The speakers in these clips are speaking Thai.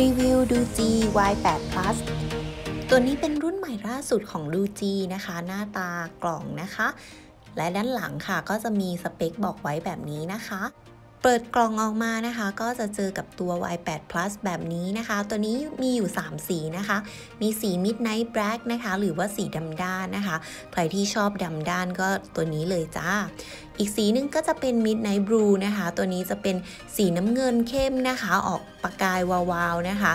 รีวิวดูจี Y8 Plus ตัวนี้เป็นรุ่นใหม่ล่าสุดของดูจีนะคะ หน้าตากล่องนะคะ และด้านหลังค่ะก็จะมีสเปคบอกไว้แบบนี้นะคะ เปิดกล่องออกมานะคะ ก็จะเจอกับตัว Y8 Plus แบบนี้นะคะ ตัวนี้มีอยู่ 3 สีนะคะ มีสี Midnight Black นะคะ หรือว่าสีดำด้านนะคะ ใครที่ชอบดำด้านก็ตัวนี้เลยจ้า อีกสีนึงก็จะเป็น Midnight Blue นะคะ ตัวนี้จะเป็นสีน้ำเงินเข้มนะคะ ออกประกายวาวๆนะคะ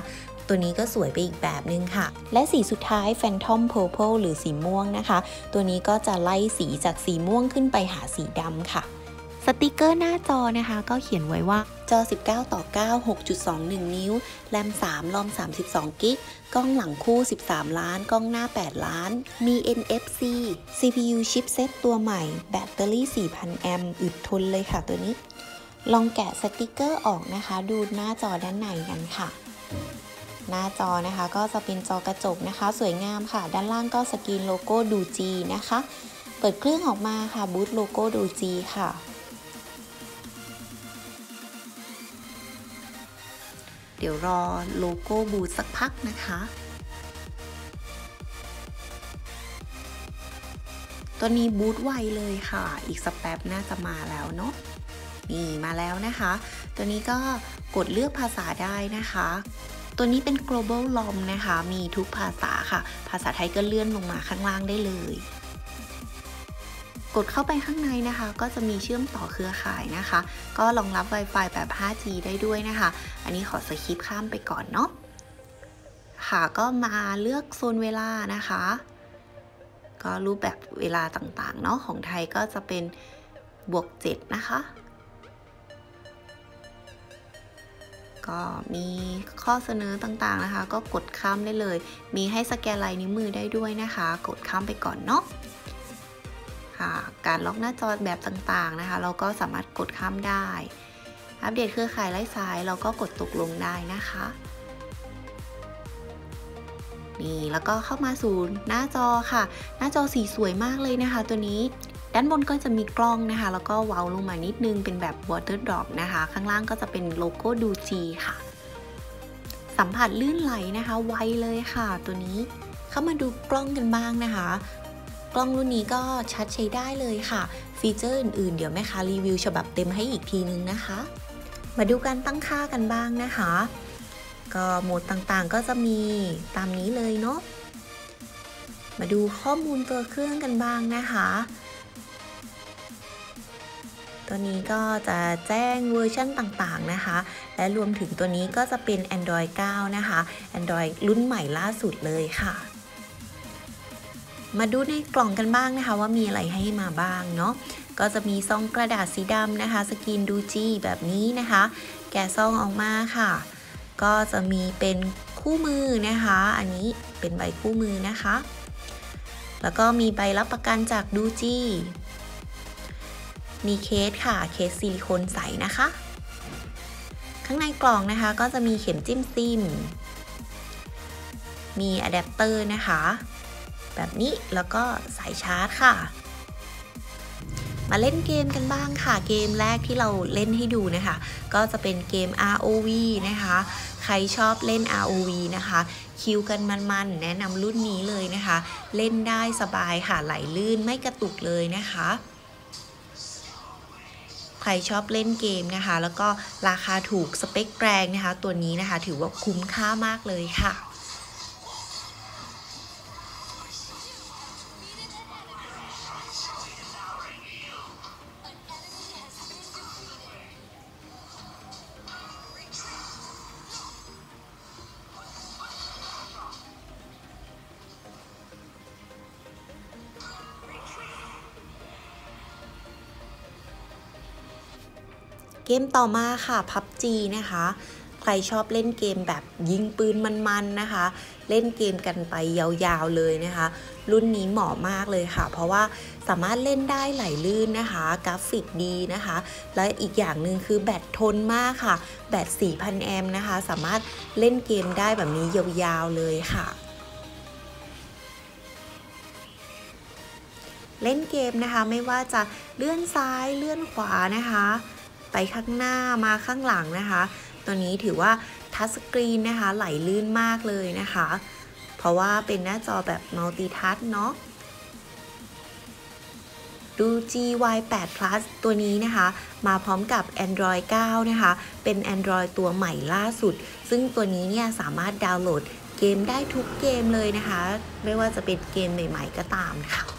ตัวนี้ก็สวยไปอีกแบบนึงค่ะ และสีสุดท้าย Phantom Purple หรือสีม่วงนะคะ ตัวนี้ก็จะไล่สีจากสีม่วงขึ้นไปหาสีดำค่ะ สติกเกอร์หน้าจอนะคะ ก็เขียนไว้ว่าจอ 19 ต่อ 9 6.21 นิ้ว แรม 3 รอม 32 กิก กล้องหลังคู่ 13 ล้าน กล้องหน้า 8 ล้าน มี NFC CPU chipset ตัวใหม่ แบตเตอรี่ 4,000 แอมป์ อึดทนเลยค่ะตัวนี้ ลองแกะสติกเกอร์ออกนะคะ ดูหน้าจอด้านในกันค่ะ หน้าจอนะคะ ก็จะเป็นจอกระจกนะคะ สวยงามค่ะ ด้านล่างก็สกรีนโลโก้ดูจีนะคะ เปิดเครื่องออกมาค่ะ บูตโลโก้ดูจีค่ะ เดี๋ยวรอโลโก้บูธสักพักนะคะ ตัวนี้บูธไวเลยค่ะ อีกสักแป๊บน่าจะมาแล้วเนาะ นี่มาแล้วนะคะ ตัวนี้ก็กดเลือกภาษาได้นะคะ ตัวนี้เป็น global lom นะคะ มีทุกภาษาค่ะ ภาษาไทยก็เลื่อนลงมาข้างล่างได้เลย กดเข้าไปข้างในนะคะ ก็จะมีเชื่อมต่อเครือข่ายนะคะ ก็รองรับ Wi-Fi แบบ 5G ได้ด้วยนะคะ อันนี้ขอสคิปข้ามไปก่อนเนาะค่ะก็มาเลือกโซนเวลานะคะ ก็รูปแบบเวลาต่างๆเนาะของไทยก็จะเป็นบวก 7 นะคะ ก็มีข้อเสนอต่างๆนะคะ ก็กดข้ามได้เลย มีให้สแกนลายนิ้วมือได้ด้วยนะคะ กดข้ามไปก่อนเนาะค่ะ การล็อกหน้าจอแบบต่างๆนะคะ เราก็สามารถกดข้ามได้ อัปเดตเครือข่ายไร้สายเราก็กดตกลงได้นะคะนี่แล้วก็เข้ามาสู่หน้าจอค่ะ หน้าจอสีสวยมากเลยนะคะ ตัวนี้ด้านบนก็จะมีกล้องนะคะ แล้วก็เว้าลงมานิดนึงเป็นแบบ water drop นะคะ ข้างล่างก็จะเป็นโลโก้ดูจีค่ะ สัมผัสลื่นไหลนะคะ ไวเลยค่ะ ตัวนี้เข้ามาดูกล้องกันบ้างนะคะ กล้องรุ่นนี้ก็ชัดใช้ได้เลยค่ะ ฟีเจอร์อื่นๆ เดี๋ยวแม่ค้ารีวิวฉบับเต็มให้อีกทีนึงนะคะ มาดูการตั้งค่ากันบ้างนะคะ ก็โหมดต่างๆก็จะมีตามนี้เลยเนาะมาดูข้อมูลตัวเครื่องกันบ้างนะคะ ตัวนี้ก็จะแจ้งเวอร์ชันต่างๆนะคะ และรวมถึงตัวนี้ก็จะเป็น Android 9 นะคะ Android รุ่นใหม่ล่าสุดเลยค่ะ มาดูในกล่องกันบ้างนะคะ ว่ามีอะไรให้มาบ้างเนาะก็จะมีซองกระดาษสีดำนะคะ สกินดูจีแบบนี้นะคะ แกะซองออกมาค่ะ ก็จะมีเป็นคู่มือนะคะ อันนี้เป็นใบคู่มือนะคะ แล้วก็มีใบรับประกันจากดูจีมีเคสค่ะ เคสซิลิโคนใสนะคะ ข้างในกล่องนะคะก็จะมีเข็มจิ้มซิม มีอะแดปเตอร์นะคะ แบบนี้แล้วก็สายชาร์จค่ะ มาเล่นเกมกันบ้างค่ะ เกมแรกที่เราเล่นให้ดูนะคะ ก็จะเป็นเกม ROV นะคะ ใครชอบเล่น ROV นะคะ คิวกันมันๆ แนะนำรุ่นนี้เลยนะคะ เล่นได้สบายค่ะไหลลื่นไม่กระตุกเลยนะคะใครชอบเล่นเกมนะคะ แล้วก็ราคาถูกสเปคแรงนะคะ ตัวนี้นะคะ ถือว่าคุ้มค่ามากเลยค่ะ เกมต่อมาค่ะ PUBG นะคะ ใครชอบเล่นเกมแบบยิงปืนมันๆนะคะ เล่นเกมกันไปยาวๆเลยนะคะ รุ่นนี้เหมาะมากเลยค่ะ เพราะว่าสามารถเล่นได้ไหลลื่นนะคะ กราฟิกดีนะคะ และอีกอย่างหนึ่งคือแบตทนมากค่ะ แบต 4,000 แอมป์นะคะ สามารถเล่นเกมได้แบบนี้ยาวๆเลยค่ะเล่นเกมนะคะไม่ว่าจะเลื่อนซ้ายเลื่อนขวานะคะ ไปข้างหน้ามาข้างหลังนะคะ ตัวนี้ถือว่าทัชสกรีนนะคะไหลลื่นมากเลยนะคะ เพราะว่าเป็นหน้าจอแบบมัลติทัชเนาะดู GY8 Plus ตัวนี้นะคะ มาพร้อมกับ Android 9 นะคะ เป็น Android ตัวใหม่ล่าสุด ซึ่งตัวนี้เนี่ยสามารถดาวน์โหลดเกมได้ทุกเกมเลยนะคะ ไม่ว่าจะเป็นเกมใหม่ ๆ ก็ตามค่ะ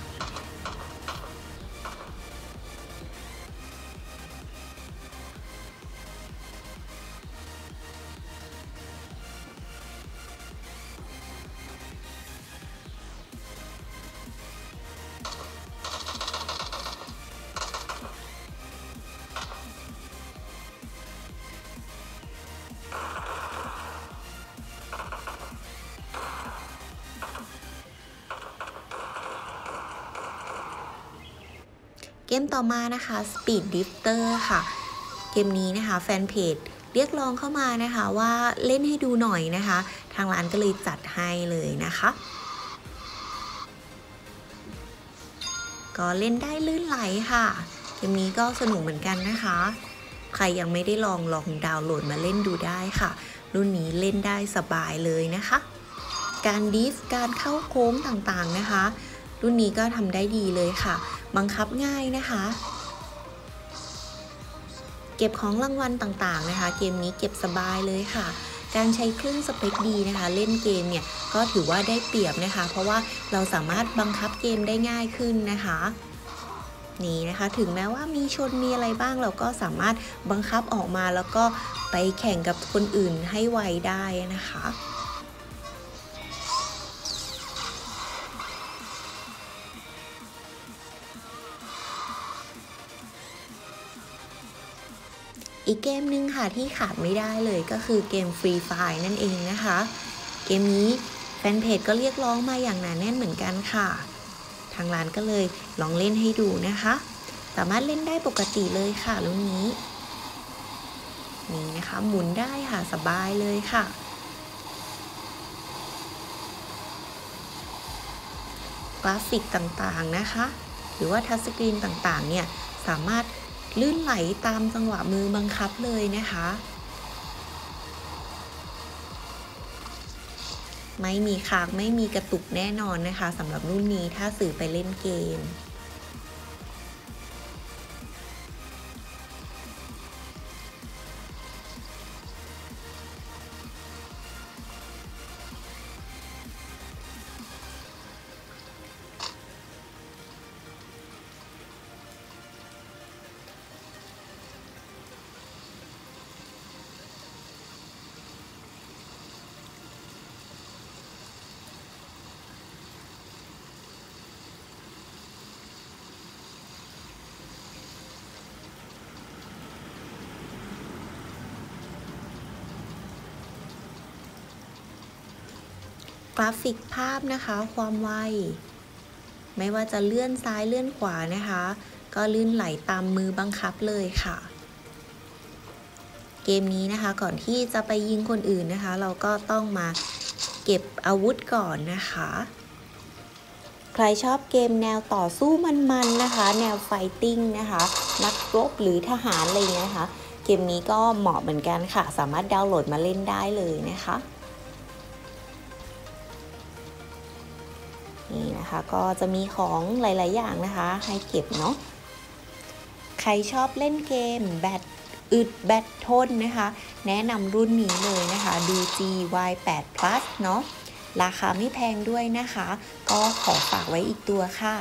เกมต่อมานะคะ Speed Drifter ค่ะ เกมนี้นะคะแฟนเพจเรียกร้องเข้ามานะคะว่าเล่นให้ดูหน่อยนะคะ ทางร้านก็เลยจัดให้เลยนะคะ ก็เล่นได้ลื่นไหลค่ะ เกมนี้ก็สนุกเหมือนกันนะคะ ใครยังไม่ได้ลองลองดาวน์โหลดมาเล่นดูได้ค่ะ รุ่นนี้เล่นได้สบายเลยนะคะ การดิฟการเข้าโค้งต่างๆนะคะ รุ่นนี้ก็ทำได้ดีเลยค่ะ บังคับง่ายนะคะ เก็บของรางวัลต่างๆนะคะ เกมนี้เก็บสบายเลยค่ะ การใช้เครื่องสเปคดีนะคะ เล่นเกมเนี่ยก็ถือว่าได้เปรียบนะคะ เพราะว่าเราสามารถบังคับเกมได้ง่ายขึ้นนะคะนี่นะคะถึงแม้ว่ามีชนมีอะไรบ้างเราก็สามารถบังคับออกมาแล้วก็ไปแข่งกับคนอื่นให้ไวได้นะคะ อีกเกมหนึ่งค่ะที่ขาดไม่ได้เลยก็คือเกม Free Fire นั่นเองนะคะ เกมนี้แฟนเพจก็เรียกร้องมาอย่างหนาแน่นเหมือนกันค่ะ ทางร้านก็เลยลองเล่นให้ดูนะคะ สามารถเล่นได้ปกติเลยค่ะรุ่นนี้ นี่นะคะหมุนได้ค่ะสบายเลยค่ะกราฟิกต่างๆนะคะ หรือว่าทัชสกรีนต่างๆเนี่ยสามารถ ลื่นไหลตามจังหวะมือบังคับเลยนะคะ ไม่มีคากไม่มีกระตุกแน่นอนนะคะสำหรับรุ่นนี้ถ้าสื่อไปเล่นเกม ราฟิกภาพนะคะ ความไว ไม่ว่าจะเลื่อนซ้ายเลื่อนขวานะคะ ก็ลื่นไหลตามมือบังคับเลยค่ะ เกมนี้นะคะก่อนที่จะไปยิงคนอื่นนะคะ เราก็ต้องมาเก็บอาวุธก่อนนะคะใครชอบเกมแนวต่อสู้มันๆนะคะ แนวไฟติ้งนะคะ นักรบหรือทหารอะไรเงี้ยนะคะ เกมนี้ก็เหมาะเหมือนกันค่ะ สามารถดาวน์โหลดมาเล่นได้เลยนะคะ นี่นะคะก็จะมีของหลาย ๆ อย่างนะคะ ให้เก็บเนาะใครชอบเล่นเกมแบตอึดแบตทนนะคะ แนะนำรุ่นนี้เลยนะคะ DG Y8 Plus เนาะราคาไม่แพงด้วยนะคะ ก็ขอฝากไว้อีกตัวค่ะ